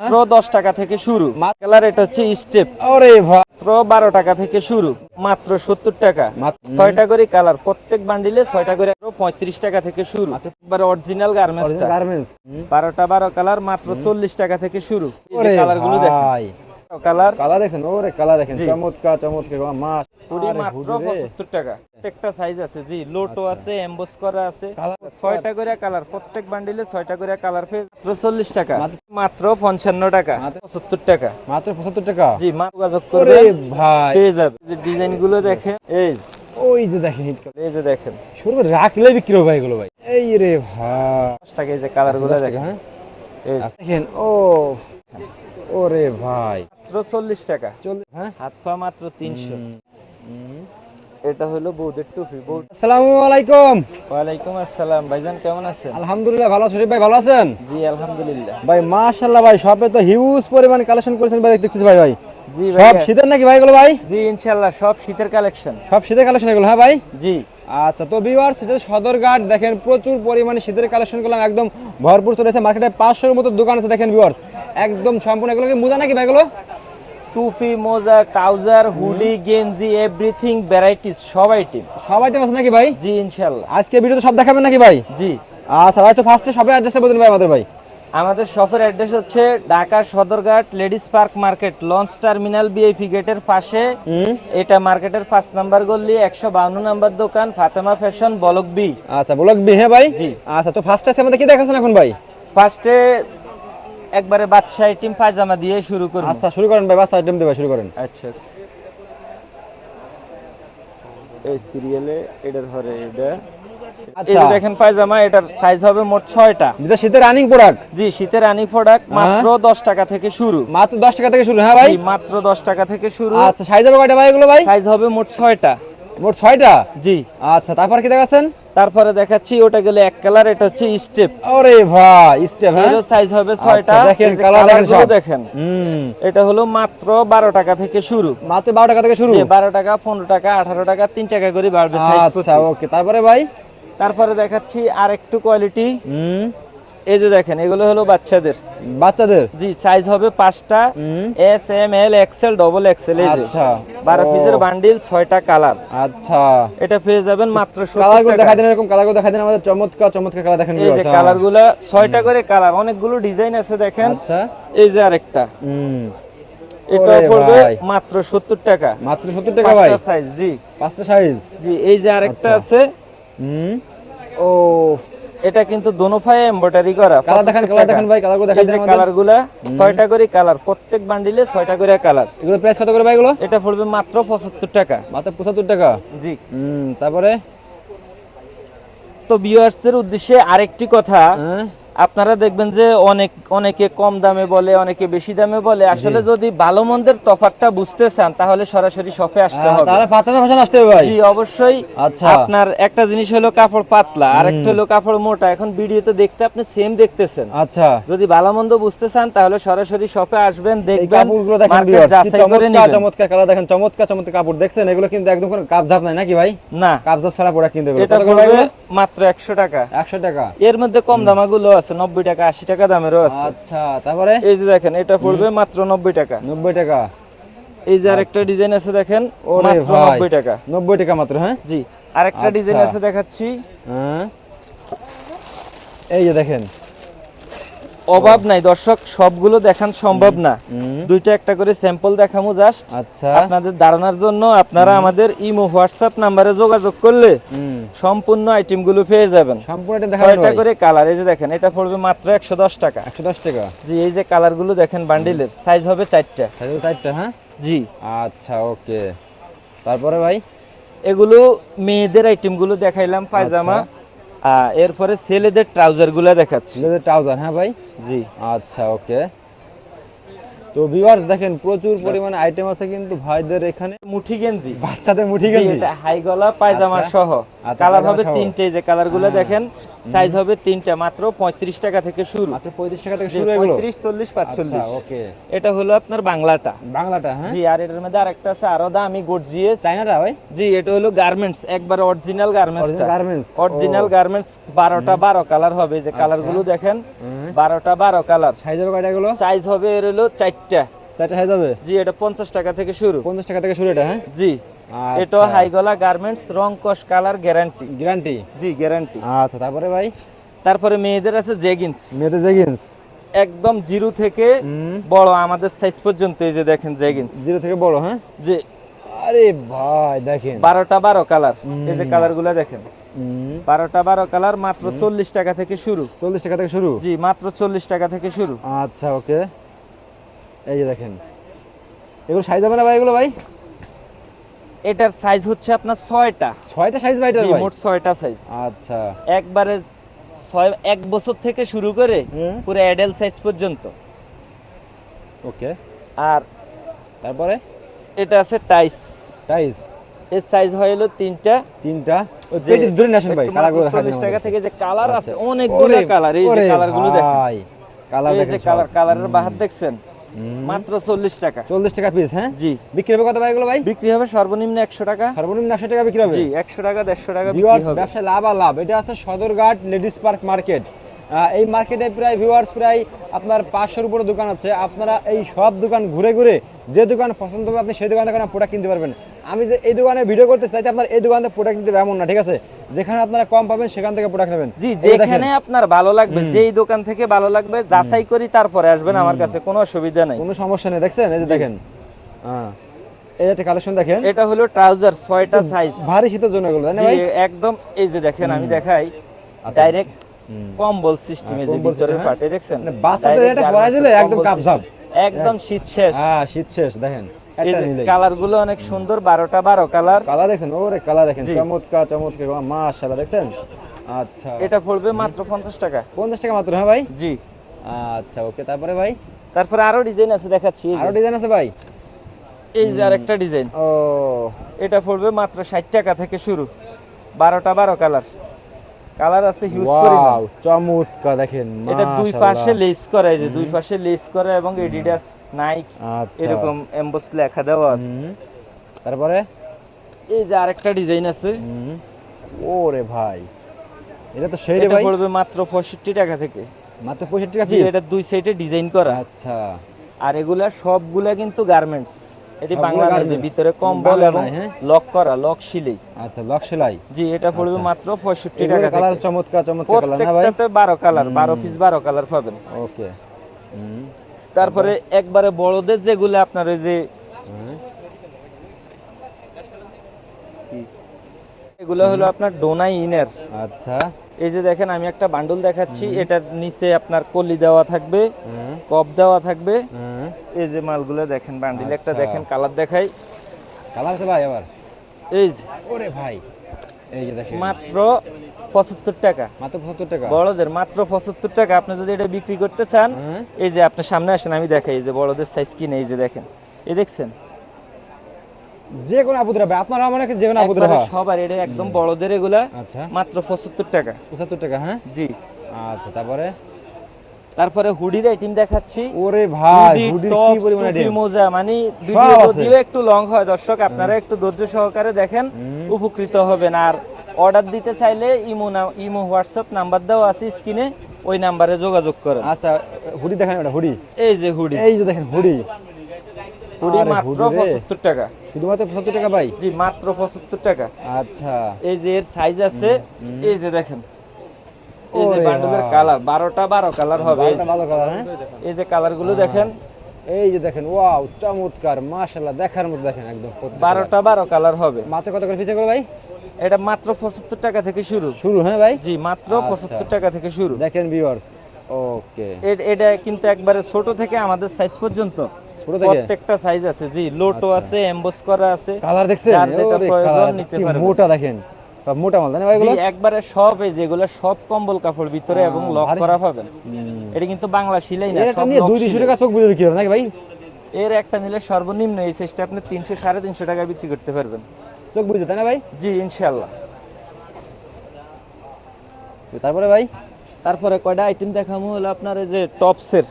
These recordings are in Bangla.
মাত্র দশ টাকা থেকে শুরু। কালার এটা হচ্ছে স্টেপ। মাত্র বারো টাকা থেকে শুরু। মাত্র সত্তর টাকা। ছয়টা করে কালার। প্রত্যেক বান্ডিলে ছয়টা করে পঁয়ত্রিশ টাকা থেকে শুরু। এবার অরিজিনাল গার্মেন্টস গার্মেন্টস বারোটা বারো কালার মাত্র চল্লিশ টাকা থেকে শুরু। কালারগুলো ভাই। কালার? কালার দেখছেন? ওরে কালার দেখেন। চমৎকার চমৎকার। মাস। পুরি মাত্র পঁচাত্তর টাকা। প্রত্যেকটা সাইজ আছে জি। লোটো আছে এমবোস করা আছে। কালার- ছয়টা করে কালার। প্রত্যেক বান্ডিলে ছয়টা করে কালার পেয়ে মাত্র চল্লিশ টাকা। মাত্র পঞ্চান্ন টাকা। মাত্র- পঁচাত্তর টাকা। মাত্র পঁচাত্তর টাকা? জি মা যোগাযোগ করবে ভাই। পেয়ে যাবে যে ডিজাইনগুলো দেখেন এই যে, ওই যে দেখেন এই যে দেখেন। শুরু রাখলে বিক্রি হবে ভাই এগুলো ভাই। এই রে ভাই। দশ টাকা এই যে কালারগুলো দেখেন। হ্যাঁ? এই দেখেন ও। ওরে ভাই। মাত্র চল্লিশ টাকা। হ্যাঁ? হাত পা মাত্র তিনশো। এটা হলো বৌদের টুপি। বৌ আসসালামু আলাইকুম। ওয়ালাইকুম আসসালাম। ভাইজান কেমন আছেন? আলহামদুলিল্লাহ ভালো শরীফ ভাই ভালো আছেন? জি আলহামদুলিল্লাহ। ভাই মাশাআল্লাহ ভাই শপে তো হিউজ পরিমাণ কালেকশন করেছেন ভাই দেখতেছি ভাই ভাই। জি সব শীতের নাকি ভাই এগুলো ভাই? জি ইনশাল্লাহ সব শীতের কালেকশন সব শীতের কালেকশন এগুলো হ্যাঁ ভাই? জি। আচ্ছা তো এটা সদরঘাট দেখেন প্রচুর পরিমাণে শীতের কালেকশন করলাম একদম ভরপুর চলেছে। মার্কেটে পাঁচশোর মতো দোকান আছে দেখেন ভিউয়ার্স একদম সম্পূর্ণ এগুলো কি মুদা নাকি ভাই এগুলো? টুপি মোজা ট্রাউজার হুডি গেঞ্জি এভরিথিং ভ্যারাইটিস সব আইটেম সব আইটেম আছে নাকি ভাই? জি ইনশাল্লাহ। আজকে ভিডিওতে সব দেখাবেন নাকি ভাই? জি। আচ্ছা ভাই তো ফার্স্টে সবের অ্যাড্রেসটা বলুন ভাই আমাদের ভাই। আমাদের শপের অ্যাড্রেস হচ্ছে Dhaka Sadarghat ladies park market launch terminal VIP গেটের পাশে। এটা মার্কেটের পাঁচ নাম্বার গল্লি একশো বাউন্ন নাম্বার দোকান ফাতেমা ফ্যাশন বলক বি। আচ্ছা ব্লক বি হ্যাঁ ভাই? জি। আচ্ছা তো ফার্স্টে আছে আমাদের কি দেখাচ্ছেন এখন ভাই? ফার্স্টে একবারে বাচ্চা আইটেম পায়জামা দিয়ে শুরু করব। আচ্ছা শুরু করেন ভাই বাস আইটেম দেবা শুরু করেন। আচ্ছা এই সিরিয়ালে এটার ধরে এটা। এই আচ্ছা। যে দেখেন পায়জামা এটার সাইজ হবে মোট ছয়টা। যেটা শীতের রানিং প্রোডাক্ট জি শীতের আনি প্রোডাক্ট মাত্র দশ টাকা থেকে শুরু। মাত্র দশ টাকা থেকে শুরু হ্যাঁ ভাই? মাত্র দশ টাকা থেকে শুরু। আচ্ছা সাইজ হবে কয়টা ভাই এগুলো ভাই? সাইজ হবে মোট ছয়টা। মোট ছয়টা? জি। আচ্ছা তারপর কি দেখাচ্ছেন? তারপরে দেখাচ্ছি ওটা গেলে এক কালার এটা হচ্ছে স্টেপ আরে ভাই স্টেপ হ্যাঁ? এর সাইজ হবে ছয়টা। আচ্ছা, দেখেন, কালার দেখেন। এটা হলো মাত্র বারো টাকা থেকে শুরু। মাত্র বারো টাকা থেকে শুরু? যে বারো টাকা পনেরো টাকা আঠারো টাকা 3 টাকা করে বাড়বে সাইজ আচ্ছা ওকে তারপরে ভাই? তারপরে দেখাচ্ছি আর একটু কোয়ালিটি হুম। এই যে দেখেন এগুলো হলো বাচ্চাদের। বাচ্চাদের? জি সাইজ হবে পাঁচটা S M L XL double XL এই যে। আচ্ছা। বারো পিসের বান্ডিল ছয়টা কালার আচ্ছা। এটা পেয়ে যাবেন মাত্র কালারগুলো দেখা দিন এরকম কালারগুলো দেখা দিন আমাদের চমৎকার চমৎকার কালার দেখেন এই যে। কালারগুলা ছয়টা করে কালার অনেকগুলো ডিজাইন আছে দেখেন। আচ্ছা। এই যে আরেকটা। হুম। এটা পড়বে মাত্র সত্তর টাকা। মাত্র সত্তর টাকা ভাই? পাঁচটা সাইজ জি। পাঁচটা সাইজ জি এই যে আরেকটা আছে। হুম। ও এটা কিন্তু দোনোফায় এমব্রয়ডারি করা। কালার দেখেন কালার দেখেন ভাই কালারগুলো দেখেন এই যে কালারগুলো ছয়টা করে কালার প্রত্যেক বান্ডিলে ছয়টা করে কালার এগুলো প্রাইস কত করে ভাই এগুলো? এটা পড়বে মাত্র পঁচাত্তর টাকা। মাত্র পঁচাত্তর টাকা? জি। হুম তারপরে? তো ভিউয়ার্সদের উদ্দেশ্যে আরেকটি কথা। হ্যাঁ। আপনারা দেখবেন যে অনেক অনেকে কম দামে বলে অনেকে বেশি দামে বলে। আসলে যদি ভালো মন্দের তফাৎটা বুঝতে চান তাহলে সরাসরি শপে আসতে হবে। তাহলে পাতানা ভাষা আসতে হবে ভাই। জি অবশ্যই আচ্ছা। আপনার একটা জিনিস হলো কাপড় পাতলা আর একটা হলো কাপড় মোটা। এখন ভিডিওতে দেখতে আপনি সেম দেখতেছেন। আচ্ছা। যদি ভালো মন্দ বুঝতে চান তাহলে সরাসরি শপে আসবেন দেখবেন কাপড়গুলো দেখেন চমৎকার চমৎকার কালার দেখেন চমৎকার চমৎকার কাপড়। দেখছেন এগুলো কিন্তু একদম কোনো কাপ ঝাপ নাই নাকি ভাই? না। কাপ ঝাপ ছাড়া প্রোডাক্ট কিন্তু? মাত্র একশো টাকা। একশো টাকা। এর মধ্যে কম দামাগুলো আছে। নব্বই টাকা আশি টাকা দামেরও আছে। আচ্ছা তারপরে? এই যে দেখেন এটা পড়বে মাত্র নব্বই টাকা। নব্বই টাকা। এই যে আরেকটা ডিজাইন আছে দেখেন ওরে মাত্র ভাই নব্বই টাকা। নব্বই টাকা মাত্র হ্যাঁ? জি আরেকটা আচ্ছা। ডিজাইন আছে দেখাচ্ছি। হ্যাঁ। এই যে দেখেন অভাব নাই দর্শক সবগুলো দেখান সম্ভব না। দুইটা একটা করে স্যাম্পল দেখামু জাস্ট আচ্ছা। আপনাদের ধারণার জন্য আপনারা আমাদের ইমো হোয়াটসঅ্যাপ নাম্বারে যোগাযোগ করলে সম্পূর্ণ আইটেমগুলো পেয়ে যাবেন। ছয়টা করে কালার এই যে দেখেন এটা পড়বে মাত্র একশো দশ টাকা। একশো দশ টাকা। জি এই যে কালারগুলো দেখেন বান্ডিলের সাইজ হবে চারটা। চারটা হ্যাঁ? জি। আচ্ছা ওকে তারপরে ভাই? এগুলো মেয়েদের আইটেমগুলো দেখাইলাম পায়জামা। আচ্ছা। এরপরে ছেলেদের ট্রাউজারগুলা দেখাচ্ছি। ছেলেদের ট্রাউজার হ্যাঁ ভাই? জি। আচ্ছা ওকে। তো ভিউয়ার্স দেখেন প্রচুর পরিমাণে আইটেম আছে কিন্তু ভাইদের এখানে। মুঠি গেঞ্জি। বাচ্চাদের মুঠি গেঞ্জি। এটা হাই গলা পায়জামা আচ্ছা। সহ আচ্ছা, কালার পায়জামা হবে সহ। তিনটে যে কালারগুলো দেখেন সাইজ হবে তিনটা মাত্র পঁয়ত্রিশ টাকা থেকে শুরু। মাত্র পঁয়ত্রিশ টাকা থেকে শুরু এগুলো? পঁয়ত্রিশ চল্লিশ আচ্ছা ওকে। এটা হলো আপনার বাংলাটা। বাংলাটা হ্যাঁ? জি আর এটার মধ্যে আরেকটা আছে আরও দামি গর্জিয়াস। চাইনাটা ভাই জি এটা হলো গার্মেন্টস একবার অরিজিনাল গার্মেন্টসটা গার্মেন্টস অরিজিনাল গার্মেন্টস বারোটা বারো কালার হবে যে কালারগুলো দেখেন বারোটা বারো কালার সাইজ হবে কয়টা এগুলো? সাইজ হবে এর হলো চারটা। চারটা সাইজ হবে? জি এটা পঞ্চাশ টাকা থেকে শুরু। পঞ্চাশ টাকা থেকে শুরু এটা হ্যাঁ? জি। এটা হাই গলা গার্মেন্টস রং কস কালার গ্যারান্টি গ্যারান্টি জি গ্যারান্টি আচ্ছা তারপরে ভাই? তারপরে মেয়েদের আছে জেগিন্স মেয়েদের জেগিন্স একদম জিরো থেকে বড় আমাদের সাইজ পর্যন্ত এই যে দেখেন জেগিন্স জিরো থেকে বড় হ্যাঁ? যে আরে ভাই দেখেন। বারোটা বারো কালার। এই যে কালারগুলো দেখেন। বারোটা বারো কালার মাত্র চল্লিশ টাকা থেকে শুরু। চল্লিশ টাকা থেকে শুরু? জি মাত্র চল্লিশ টাকা থেকে শুরু। আচ্ছা ওকে। এই যে দেখেন। এগুলো সাইজ হবে না ভাই এগুলো ভাই? এটার সাইজ হচ্ছে আপনার ছয়টা। ছয়টা সাইজ ভাই? মোট ছয়টা সাইজ আচ্ছা। একবারে ছয় এক বছর থেকে শুরু করে পুরো অ্যাডাল্ট সাইজ পর্যন্ত। ওকে। আর তারপরে? এটা আছে টাইস টাইস এর সাইজ হলো তিনটা। তিনটা? ওই যে পেটি ধরে নিয়ে ভাই কালারগুলো মাত্র দেখান 40 টাকা থেকে যে কালার আছে আচ্ছা। অনেকগুলো কালার এই যে কালারগুলো দেখেন। ভাই, কালার এই যে কালার কালারের বাহার দেখছেন? মাত্র চল্লিশ টাকা। চল্লিশ টাকা পিস হ্যাঁ? জি। বিক্রি হবে কত ভাই এগুলো ভাই? বিক্রি হবে সর্বনিম্ন একশো টাকা। সর্বনিম্ন একশো টাকা বিক্রি হবে? জি একশো টাকা দেড়শো টাকা ব্যবসা লাভ আর লাভ। এটা আছে সদরঘাট লেডিস পার্ক মার্কেট। এই মার্কেটে প্রায় ভিউয়ার্স প্রায় আপনার পাঁচশোর উপরে দোকান আছে। আপনারা এই সব দোকান ঘুরে ঘুরে যে দোকান পছন্দ হবে আপনি সেই দোকান থেকে প্রোডাক্ট কিনতে পারবেন। আমি যে এই দোকানে ভিডিও করতে চাইতে আপনার এই দোকান প্রোডাক্ট হবে এমন না ঠিক আছে? যেখানে আপনারা কম পাবেন সেখান থেকে প্রোডাক্ট নেবেন। জি যেখানে আপনার ভালো লাগবে যেই দোকান থেকে ভালো লাগবে যাচাই করি তারপরে আসবেন আমার কাছে কোনো অসুবিধা নাই। কোনো সমস্যা নেই দেখছেন? এই যে দেখেন। হ্যাঁ। একটা কালেকশন দেখেন। এটা হলো ট্রাউজার ছয়টা সাইজ ভারী শীতের জন্য এগুলো তাই না ভাই? একদম এই যে দেখেন আমি দেখাই। ডাইরেক্ট কম্বল সিস্টেম এই যে ভিতরে ফাটে দেখছেন? মানে বাচ্চাদের এটা দিলে একদম কাপঝাপ। একদম শীত শেষ। হ্যাঁ শীত শেষ দেখেন। কালারগুলো অনেক সুন্দর বারোটা বারো কালার। কালার দেখছেন ওরে কালার দেখেন চমৎকার চমৎকার মাশাআল্লাহ দেখছেন? আচ্ছা। এটা পড়বে মাত্র পঞ্চাশ টাকা। পঞ্চাশ টাকা মাত্র হ্যাঁ ভাই? জি। আচ্ছা ওকে তারপরে ভাই? তারপরে আরও ডিজাইন আছে দেখাচ্ছি আরও ডিজাইন আছে ভাই? এই যে আরেকটা ডিজাইন। ও। এটা পড়বে মাত্র ষাট টাকা থেকে শুরু। বারোটা বারো কালার। কালার আছে হিউজ পরিমাণ। চমৎকার দেখেন এটা দুই পাশে লেস করা এই যে দুই পাশে লেস করা এবং এডিডাস নাইক আচ্ছা। এরকম এমবস লেখা দেওয়া আছে। তারপরে? এই যে আরেকটা ডিজাইন আছে। ওরে ভাই। এটা তো সেই রে ভাই। পড়বে মাত্র পঁয়ষট্টি টাকা থেকে। মাত্র পঁয়ষট্টি টাকা জি? এটা দুই সাইডে ডিজাইন করা। আচ্ছা। আর এগুলা সবগুলা কিন্তু গার্মেন্টস এটি সবগুলা বাংলা যে garments। ভিতরে কম্বল এবং হ্যাঁ? লক করা লক সিলেই। আচ্ছা লক সেলাই। জি এটা পড়বে মাত্র পঁয়ষট্টি এগুলো টাকা কালার চমৎকার চমৎকার কালার না ভাই? প্রত্যেকটাতে বারো কালার বারো পিস বারো কালার পাবেন। ওকে। তারপরে একবারে বড়দের যেগুলো আপনার ওই যে। এগুলো হলো আপনার ডোনাই ইনার। আচ্ছা। এই যে দেখেন আমি একটা বান্ডল দেখাচ্ছি। এটার নিচে আপনার কলি দেওয়া থাকবে কপ দেওয়া থাকবে। এই যে মালগুলো দেখেন বান্ডিল একটা আচ্ছা। দেখেন কালার দেখাই। কালার আছে ভাই আবার। এই যে। ওরে ভাই। এই যে দেখেন। মাত্র পঁচাত্তর টাকা। মাত্র পঁচাত্তর টাকা। বড়দের মাত্র পঁচাত্তর টাকা। আপনি যদি এটা বিক্রি করতে চান। এই যে আপনার সামনে আসেন আমি দেখাই। এই যে বড়দের সাইজ কিনে এই যে দেখেন। এই দেখছেন? যে কোনো আপুদরা ভাই আপনারা মনে যে কোনো আপুদরা একবারে সবার এটা একদম বড়দের এগুলা আচ্ছা। মাত্র পঁচাত্তর টাকা। পঁচাত্তর টাকা হ্যাঁ? জি। আচ্ছা তারপরে? তারপরে হুডির আইটেম দেখাচ্ছি। ওরে ভাই হুডির কি পরিমাণে টুপি, ডিম মোজা মানে ভিডিও। একটু লং হয়। দর্শক আপনারা একটু ধৈর্য সহকারে দেখেন উপকৃত হবেন। আর অর্ডার দিতে চাইলে ইমো ইমো হোয়াটসঅ্যাপ নাম্বার দেওয়া আছে স্ক্রিনে ওই নাম্বারে যোগাযোগ করেন। আচ্ছা হুডি দেখেন ওটা হুডি। এই যে হুডি। এই যে দেখেন হুডি। হুডি মাত্র হুডি রে। পঁচাত্তর টাকা। শুধুমাত্র পঁচাত্তর টাকা ভাই? জি মাত্র পঁচাত্তর টাকা। আচ্ছা। এই যে এর সাইজ আছে এই যে দেখেন। এই যে বান্ডলের কালার বারোটা বারো কালার হবে। এই যে- ভালো কালার হ্যাঁ? এই যে কালারগুলো দেখেন। এই যে দেখেন ওয়াও চমৎকার মাশাআল্লাহ দেখার মতো দেখেন একদম প্রত্যেকটা। বারোটা বারো কালার হবে। মাত্র কত করে পিছে করে ভাই? এটা মাত্র পঁচাত্তর টাকা থেকে শুরু। শুরু হ্যাঁ ভাই? জি মাত্র আচ্ছা। পঁচাত্তর টাকা থেকে শুরু। দেখেন ভিউয়ার্স ওকে। এটা কিন্তু একবারে ছোট থেকে আমাদের সাইজ পর্যন্ত? আচ্ছা। প্রত্যেকটা সাইজ আছে জি। লোটো আছে এমবস করা আছে। কালার দেখছেন? যার যেটা প্রয়োজন নিতে পারবেন। মোটা দেখেন। সব মোটা মাল ভাই এগুলো? একবারে সব এই যেগুলো সব কম্বল কাপড় ভিতরে এবং লক করা পাবেন। এটা কিন্তু বাংলা সিলাই না সব নিয়ে lock দুই তিনশো সিলাই। টাকা চোখ বুঝে বিক্রি হবে নাকি ভাই? এর একটা নিলে সর্বনিম্ন এই সাইজটা আপনি তিনশো সাড়ে তিনশো টাকা বিক্রি করতে পারবেন। চোখ বুঝে তাই না ভাই? জি ইনশাল্লাহ তারপরে ভাই? তারপরে কয়টা আইটেম দেখামু হলো আপনার এই যে টপসের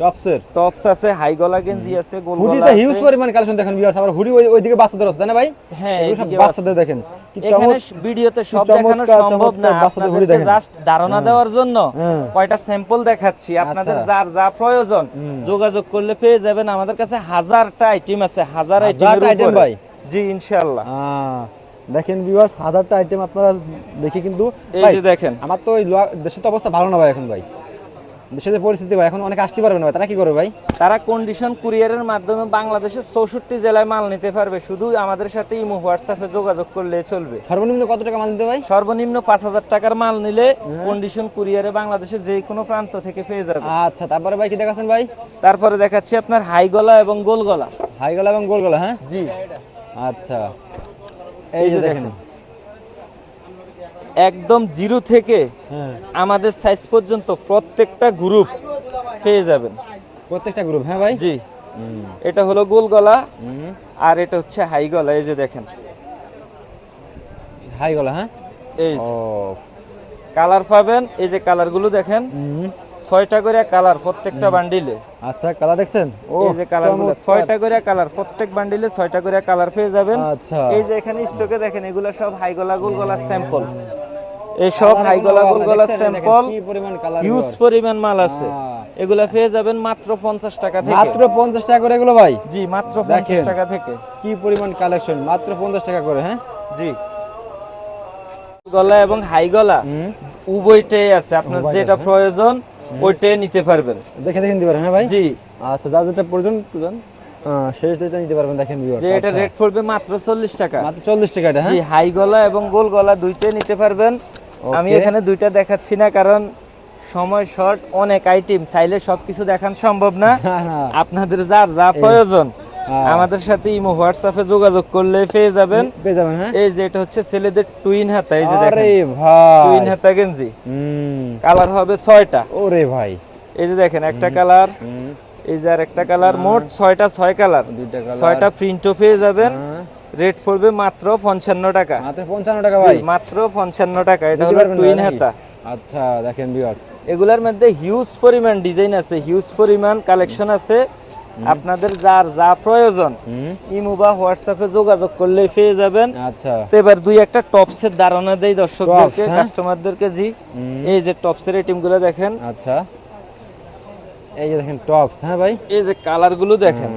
টপসের টপস আছে হাই গলা গেঞ্জি আছে গোল গলা হিউজ পরিমাণ কালেকশন দেখেন ভিউয়ার্স আবার হুডি ওই ওইদিকে বাচ্চাদের আছে না ভাই? হ্যাঁ, সব বাচ্চাদের দেখেন। কি এখানে ভিডিওতে সব দেখানো সম্ভব না বাচ্চাদের দেখেন। জাস্ট ধারণা দেওয়ার জন্য হ্যাঁ। কয়টা স্যাম্পল দেখাচ্ছি আপনাদের আচ্ছা। যার যা প্রয়োজন যোগাযোগ করলে পেয়ে যাবেন। আমাদের কাছে হাজারটা আইটেম আছে হাজার আইটেম ভাই? জি ইনশাআল্লাহ। দেখেন ভিউয়ার্স হাজারটা আইটেম আপনারা দেখে কিন্তু এই যে দেখেন। আমার তো দেশের তো অবস্থা ভালো না ভাই এখন ভাই। দেশের যে পরিস্থিতি ভাই এখন অনেক আসতে পারবে না ভাই তারা কি করবে ভাই? তারা কন্ডিশন কুরিয়ারের মাধ্যমে বাংলাদেশের চৌষট্টি জেলায় মাল নিতে পারবে। শুধু আমাদের সাথে ইমো হোয়াটসঅ্যাপে যোগাযোগ করলে চলবে। সর্বনিম্ন কত টাকা মাল দিতে ভাই? সর্বনিম্ন পাঁচ হাজার টাকার মাল নিলে কন্ডিশন কুরিয়ারে বাংলাদেশের যে কোনো প্রান্ত থেকে পেয়ে যাবে। আচ্ছা তারপরে ভাই কি দেখাচ্ছেন ভাই? তারপরে দেখাচ্ছি আপনার হাই গলা এবং গোল গলা হাই গলা এবং গোল গলা হ্যাঁ? জি। আচ্ছা। এই যে দেখেন। একদম জিরো থেকে হ্যাঁ। আমাদের সাইজ পর্যন্ত প্রত্যেকটা গ্রুপ পেয়ে যাবেন। প্রত্যেকটা গ্রুপ হ্যাঁ ভাই? জি। এটা হলো গোল গলা আর এটা হচ্ছে হাই গলা এই যে দেখেন। হাই গলা হ্যাঁ? এই কালার পাবেন এই যে কালারগুলো দেখেন। ছয়টা করে কালার প্রত্যেকটা বান্ডিলে আচ্ছা কালা দেখছেন? ও এই যে কালারগুলো চমৎকার। ছয়টা করে কালার প্রত্যেক বান্ডিলে ছয়টা করে কালার পেয়ে যাবেন। আচ্ছা। এই যে এখানে স্টকে দেখেন এগুলো সব হাই গলা গোল গলা স্যাম্পল এই সব হাই গলা গোল গলা স্যাম্পল কি পরিমাণ মাল আছে। হ্যাঁ। এগুলা পেয়ে যাবেন মাত্র পঞ্চাশ টাকা থেকে। মাত্র পঞ্চাশ টাকা করে এগুলো ভাই? জি মাত্র পঞ্চাশ দেখেন। টাকা থেকে। কি পরিমাণ কালেকশন মাত্র পঞ্চাশ টাকা করে হ্যাঁ? জি। গলা এবং হাই গলা উভয়টাই আছে। আপনার যেটা। প্রয়োজন ওইটাই নিতে পারবেন। দেখে দেখে নিতে পারেন হ্যাঁ ভাই? জি। আচ্ছা যা যেটা প্রয়োজন প্রয়োজন নিতে পারবেন দেখেন যে এটা আচ্ছা। রেট পড়বে মাত্র চল্লিশ টাকা। মাত্র চল্লিশ টাকা এটা জি হ্যাঁ হাই গলা এবং গোল গলা দুইটাই নিতে পারবেন। আমি এখানে দুইটা দেখাচ্ছি না কারণ সময় শর্ট অনেক আইটেম চাইলে সবকিছু দেখান সম্ভব না। আপনাদের যার যা প্রয়োজন। আমাদের সাথে ইমো হোয়াটসঅ্যাপে যোগাযোগ করলে পেয়ে যাবেন। পেয়ে যাবেন হ্যাঁ? এই যে এটা হচ্ছে ছেলেদের টুইন হাতা এই যে দেখেন। আরে ভাই। টুইন হাতা গেঞ্জি। হুম। কালার হবে ছয়টা। ওরে ভাই। এই যে দেখেন একটা কালার এই যে আর একটা কালার মোট ছয়টা ছয় কালার। ছয়টা প্রিন্টও পেয়ে যাবেন। হ্যাঁ, রেট পড়বে মাত্র পঞ্চান্ন টাকা। মাত্র পঞ্চান্ন টাকা ভাই। মাত্র পঞ্চান্ন টাকা। এটা হলো টুইন হাতা। আচ্ছা দেখেন ভিউয়ার্স এগুলার মধ্যে হিউজ পরিমাণ ডিজাইন আছে হিউজ পরিমাণ কালেকশন আছে। আপনাদের যার যা প্রয়োজন ইমো বা হোয়াটসঅ্যাপে যোগাযোগ করলে পেয়ে যাবেন। আচ্ছা। তো এবার দুই একটা টপসের ধারণা দেই দর্শকদেরকে হ্যাঁ? কাস্টমারদেরকে জি। হুম। এই যে টপসের আইটেমগুলো দেখেন। আচ্ছা। এই যে দেখেন টপস হ্যাঁ ভাই? এই যে কালারগুলো দেখেন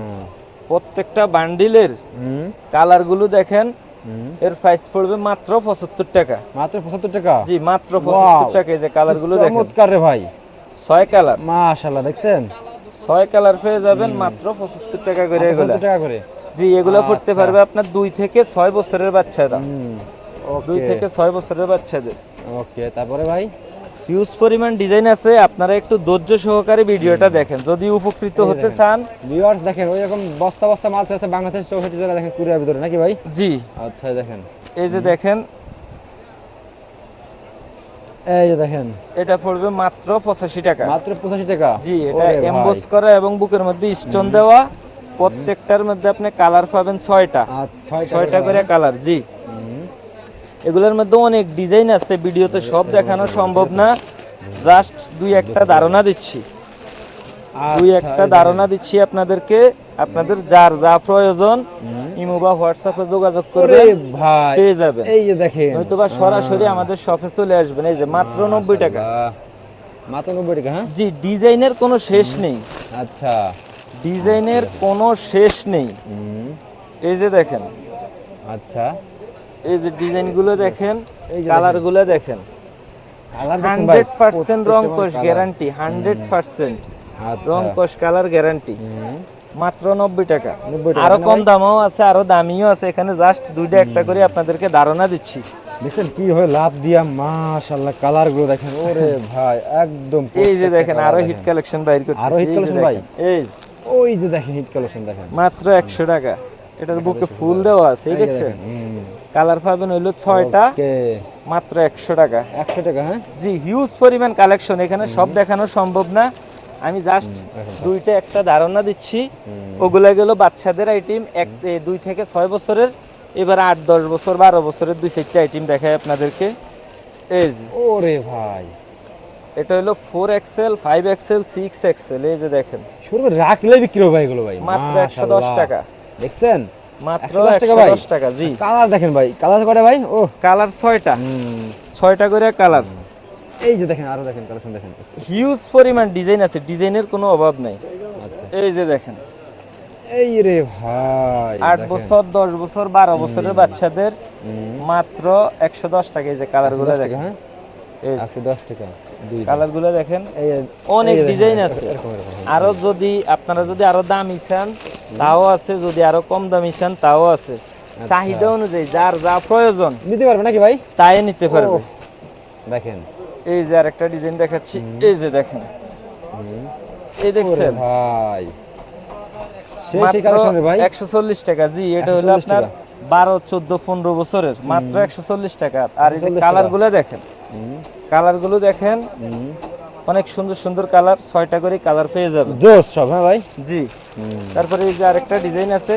প্রত্যেকটা বান্ডিলের কালারগুলো দেখেন এর প্রাইস পড়বে মাত্র পঁচাত্তর টাকা। মাত্র পঁচাত্তর টাকা? জি মাত্র পঁচাত্তর Wow! টাকা এই যে কালারগুলো দেখেন। চমৎকার রে ভাই। ছয় কালার। মাশাআল্লাহ দেখছেন? ছয় কালার পেয়ে যাবেন মাত্র পঁচাত্তর টাকা করে এগুলা। 75 টাকা করে? জি এগুলো করতে আচ্ছা। পারবে আপনার দুই থেকে ছয় বছরের বাচ্চারা। দুই থেকে ছয় বছরের বাচ্চাদের। ওকে তারপরে ভাই? হিউজ পরিমাণ ডিজাইন আছে আপনারা একটু ধৈর্য সহকারে ভিডিওটা দেখেন। যদি উপকৃত হতে চান। ভিউয়ার্স দেখেন ওই রকম বস্তা বস্তা মাল আছে বাংলাদেশ চৌষট্টি জেলা দেখেন কুরিয়ার ভিতরে নাকি ভাই? জি। আচ্ছা দেখেন। এই যে দেখেন। এই যে দেখেন। এটা পড়বে মাত্র পঁচাশি টাকা। মাত্র পঁচাশি টাকা? জি এটা। এমবোস করা এবং বুকের মধ্যে স্টোন দেওয়া। প্রত্যেকটার মধ্যে আপনি কালার পাবেন ছয়টা। আচ্ছা, ছয়টা ছয়টা করে কালার জি। এগুলোর মধ্যে অনেক ডিজাইন আছে ভিডিওতে সব দেখানো সম্ভব না। জাস্ট দুই একটা ধারণা দিচ্ছি। দুই আচ্ছা, একটা ধারণা দিচ্ছি আপনাদেরকে। আপনাদের যার যা প্রয়োজন ইমো বা হোয়াটসঅ্যাপে যোগাযোগ ভাই পেয়ে যাবেন। এই যে দেখেন। হয়তো বা সরাসরি আমাদের শপে চলে আসবেন। এই যে মাত্র নব্বই টাকা। মাত্র নব্বই টাকা হ্যাঁ? জি ডিজাইনের কোনো শেষ নেই। আচ্ছা। ডিজাইনের কোনো শেষ নেই। এই যে দেখেন। আচ্ছা। এই যে ডিজাইনগুলো দেখেন যে কালারগুলো দেখেন। কালার দেখছেন ভাই হান্ড্রেড পার্সেন্ট রং কোষ গ্যারান্টি হান্ড্রেড পার্সেন্ট। আচ্ছা। রং কোষ কালার গ্যারান্টি। মাত্র নব্বই টাকা। আরও কম দামও আছে আরও দামিও আছে। এখানে জাস্ট দুইটা একটা করে আপনাদেরকে ধারণা দিচ্ছি। দেখছেন কি হয় লাভ দিয়া মাশাআল্লাহ কালারগুলো দেখেন। ওরে ভাই একদম এই যে দেখেন আরও হিট কালেকশন বাইর করতেছি। আরও যে collection ভাই? এই ওই যে দেখেন হিট কালেকশন দেখেন। মাত্র একশো টাকা। এটার বুকে ফুল দেওয়া আছে এই দেখছেন? কালার পাবেন হইল ছয়টা। মাত্র একশো টাকা। একশো টাকা হ্যাঁ? জি হিউজ পরিমাণ কালেকশন এখানে সব দেখানো সম্ভব না। আমি জাস্ট দুইটা একটা ধারণা দিচ্ছি। ওগুলা গেল বাচ্চাদের আইটেম এক দুই থেকে ছয় বছরের। এবার আট দশ বছর বারো বছরের দুই চারটা আইটেম দেখায় আপনাদেরকে। এই যে। ওরে ভাই। এটা হলো four XL five XL six XL এই যে দেখেন। শুরু করে রাখলে বিক্রি হবে এগুলো ভাই। মাত্র একশো দশ। টাকা। দেখছেন? মাত্র 110 টাকা জি। কালার দেখেন ভাই কালার ভাই? ও। কালার ছয়টা। ছয়টা করে কালার। এই যে দেখেন আরও দেখেন কালেকশন দেখেন। হিউজ পরিমাণ ডিজাইন আছে ডিজাইনের কোনো অভাব নাই। আচ্ছা। এই যে দেখেন। এই রে ভাই আট দেখেন। বছর দশ বছর বারো বছরের বাচ্চাদের মাত্র একশো দশ টাকা এই যে কালারগুলো দেখেন। হ্যাঁ? এই যে। একশো দশ টাকা দুই কালারগুলো দেখেন অনেক ডিজাইন আছে। আরও যদি আপনারা যদি আরও দামি চান তাও আছে যদি আরও কম দামি চান তাও আছে। আচ্ছা। চাহিদা অনুযায়ী যার যা প্রয়োজন নিতে পারবে নাকি ভাই? তাই নিতে পারবে। দেখেন। এই যে আরেকটা ডিজাইন দেখাচ্ছি এই যে দেখেন। এই দেখছেন? ভাই। একশো চল্লিশ টাকা জি এটা হলো আপনার বারো চোদ্দ পনেরো বছরের মাত্র একশো চল্লিশ টাকা। আর এই যে কালারগুলো দেখেন। কালারগুলো দেখেন। অনেক সুন্দর সুন্দর কালার ছয়টা করে কালার পেয়ে যাবে। জোস সব হ্যাঁ ভাই? জি। তারপরে এই যে আরেকটা ডিজাইন আছে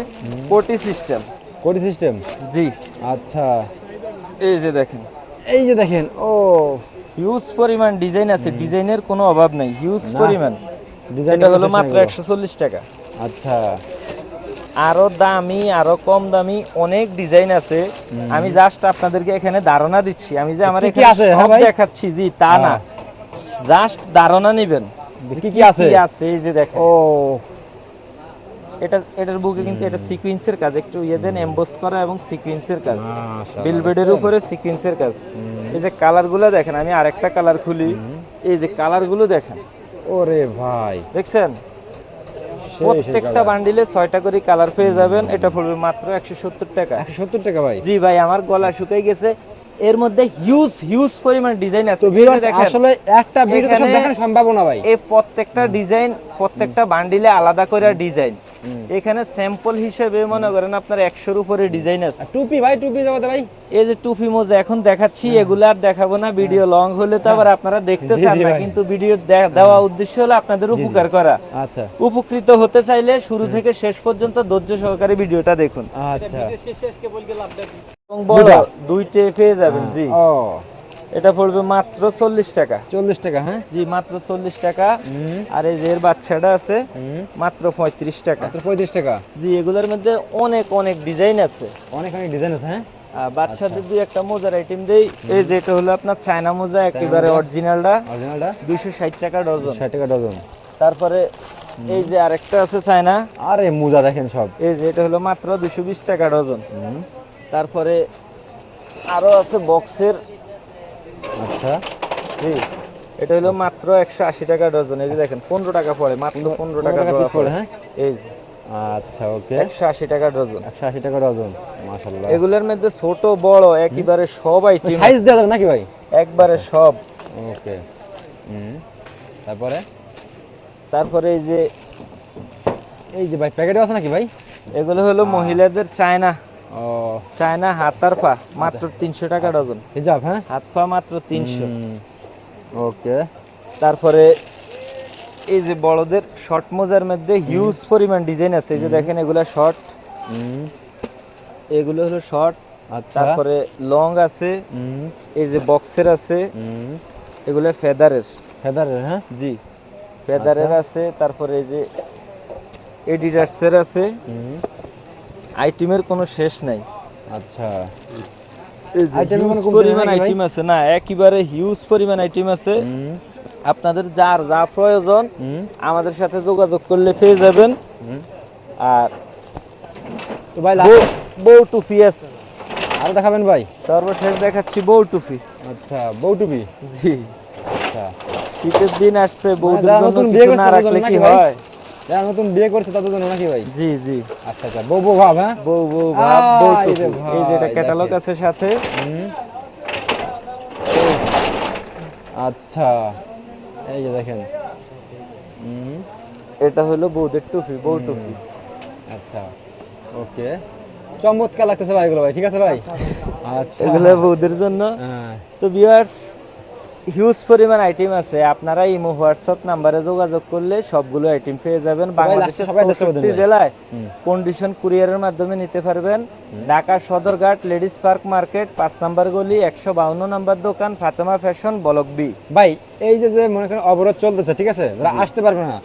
কোটি সিস্টেম। Cody system? জি। আচ্ছা। এই যে দেখেন। এই যে দেখেন ও। হিউজ পরিমাণ ডিজাইন আছে ডিজাইনের কোনো অভাব নাই হিউজ পরিমাণ। ডিজাইনটা হলো মাত্র একশো চল্লিশ টাকা। আচ্ছা। আরও দামি আরও কম দামি অনেক ডিজাইন আছে। আমি জাস্ট আপনাদেরকে এখানে ধারণা দিচ্ছি। আমি যে আমার এখানে হ্যাঁ দেখাচ্ছি জি তা না। জাস্ট ধারণা নেবেন কি কি আছে? আছে এই যে দেখেন। ও। এটা এটার বুকে কিন্তু এটা সিকুয়েন্সের কাজ একটু ইয়ে দেন এমবোস করা এবং সিকুয়েন্সের কাজ। বিলবেডের উপরে সিকুয়েন্সের কাজ। এই যে কালারগুলো দেখেন আমি আরেকটা কালার খুলি। এই যে কালারগুলো দেখেন। ওরে ভাই। দেখছেন? প্রত্যেকটা বান্ডিলে ছয়টা করে কালার পেয়ে যাবেন। এটা পড়বে মাত্র একশো সত্তর টাকা। একশো সত্তর টাকা ভাই? জি ভাই আমার গলা শুকাই গেছে। এর মধ্যে হিউজ হিউজ পরিমাণ ডিজাইন আছে। তো ভিউয়ার্স দেখেন, আসলে একটা ভিডিওতে সব দেখানো সম্ভব না ভাই। এই প্রত্যেকটা ডিজাইন প্রত্যেকটা বান্ডিলে আলাদা করে ডিজাইন এখানে স্যাম্পল হিসেবে মনে করেন আপনার একশোর উপরে ডিজাইন আছে। টুপি ভাই টুপি জগতে ভাই। এই যে টুপি মোজা এখন দেখাচ্ছি এগুলো আর দেখাবো না ভিডিও লং হলে তো আবার আপনারা দেখতে চান না কিন্তু ভিডিও দেওয়া উদ্দেশ্য হলো আপনাদের উপকার করা। আচ্ছা। উপকৃত হতে চাইলে শুরু থেকে শেষ পর্যন্ত ধৈর্য সহকারে ভিডিওটা দেখুন। আচ্ছা। এবং বড় দুইটা? দুইটে পেয়ে যাবেন জি। এটা পড়বে মাত্র চল্লিশ টাকা। চল্লিশ টাকা হ্যাঁ? জি মাত্র চল্লিশ টাকা। আর এই যে বাচ্চাটা আছে মাত্র পঁয়ত্রিশ টাকা। পঁয়ত্রিশ টাকা? জি এগুলোর মধ্যে অনেক অনেক ডিজাইন আছে। অনেক অনেক ডিজাইন আছে হ্যাঁ? বাচ্চাদের দুই একটা মোজার আইটেম দেই এই যে এটা হলো আপনার চায়না মোজা একেবারে অরিজিনালটা অরিজিনালটা দুইশো ষাট টাকা ডজন। ষাট টাকা ডজন। তারপরে এই যে আরেকটা আছে চায়না। আরে মোজা দেখেন সব। এই যে এটা হলো মাত্র দুশো বিশ টাকা ডজন। তারপরে আরও আছে বক্সের। আচ্ছা। জি। এটা হলো মাত্র একশো আশি টাকা ডজন। এই যে দেখেন পনেরো টাকা পড়ে মাত্র পনেরো টাকা piece পড়ে, পড়ে। হ্যাঁ? এই যে। আচ্ছা ওকে। একশো আশি টাকা ডজন। একশো আশি টাকা ডজন মাশাল্লাহ এগুলোর মধ্যে ছোট বড় একেবারে সব আইটেম সাইজ দেওয়া যাবে নাকি ভাই? একবারে সব। ওকে। তারপরে? তারপরে এই যে এই যে ভাই প্যাকেটে আছে নাকি ভাই? এগুলো হলো মহিলাদের চায়না। ও চায়না হাতার পা মাত্র তিনশো টাকা ডজন। হিজাব হ্যাঁ? হাত পা মাত্র তিনশো। ওকে। তারপরে এই যে বড়দের শর্ট মোজার মধ্যে হিউজ পরিমাণ ডিজাইন আছে। এই যে দেখেন এগুলো শর্ট এগুলো হলো শর্ট আচ্ছা। তারপরে লং আছে। এই যে বক্সের আছে। এগুলো ফেদারের ফেদারের হ্যাঁ? জি। ফেদারের আচ্ছা। আছে। তারপরে এই যে এডিডাসের আছে। আইটেমের কোনো শেষ নাই। আচ্ছা। পরিমাণ? আইটেম আছে না একেবারে হিউজ পরিমাণ আইটেম আছে। আপনাদের যার যা প্রয়োজন আমাদের সাথে যোগাযোগ করলে পেয়ে যাবেন। আর ভাই বউ- বউ টুপি আছে আরও দেখাবেন ভাই? সর্বশেষ দেখাচ্ছি বউ টুপি। আচ্ছা বউ টুপি? জি। আচ্ছা। শীতের দিন আসছে বউদের জন্য কিছু না রাখলে কি হয়? যারা নতুন বিয়ে করছে তাদের জন্য নাকি ভাই? জি জি। আচ্ছা আচ্ছা বউ বউ ভাব হ্যাঁ? বউ বউ ভাব বউ আয় রে টুপি এই যে এটা ভাই, ক্যাটালগ আছে সাথে। আচ্ছা এই যে দেখেন। এটা হলো বউদের টুপি বউ টুপি। আচ্ছা ওকে। চমৎকার লাগতেছে ভাই এগুলো ভাই ঠিক আছে ভাই? আচ্ছা। এগুলো বউদের জন্য। হ্যাঁ। তো ভিউয়ার্স হিউজ পরিমাণ আইটেম আছে। আপনারা ইমো হোয়াটসঅ্যাপ নাম্বারে যোগাযোগ করলে সবগুলো আইটেম পেয়ে যাবেন। বাংলাদেশের চৌষট্টি জেলায় কন্ডিশন কুরিয়ারের মাধ্যমে নিতে পারবেন। Dhaka Sadarghat ladies park market পাঁচ নাম্বার গলি একশো বাউন্ন নাম্বার দোকান ফাতেমা ফ্যাশন ব্লক বি ভাই এই যে যে মনে করেন অবরোধ চলতেছে ঠিক আছে? আসতে পারবে না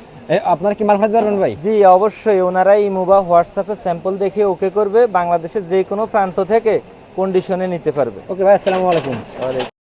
আপনারা কি মাল ফাটাতে পারবেন ভাই? জি অবশ্যই। ওনারা ইমো বা হোয়াটসঅ্যাপে স্যাম্পল দেখে ওকে করবে। বাংলাদেশের যে কোনো প্রান্ত থেকে কন্ডিশনে নিতে পারবে। ওকে ভাই আসসালামু আলাইকুম।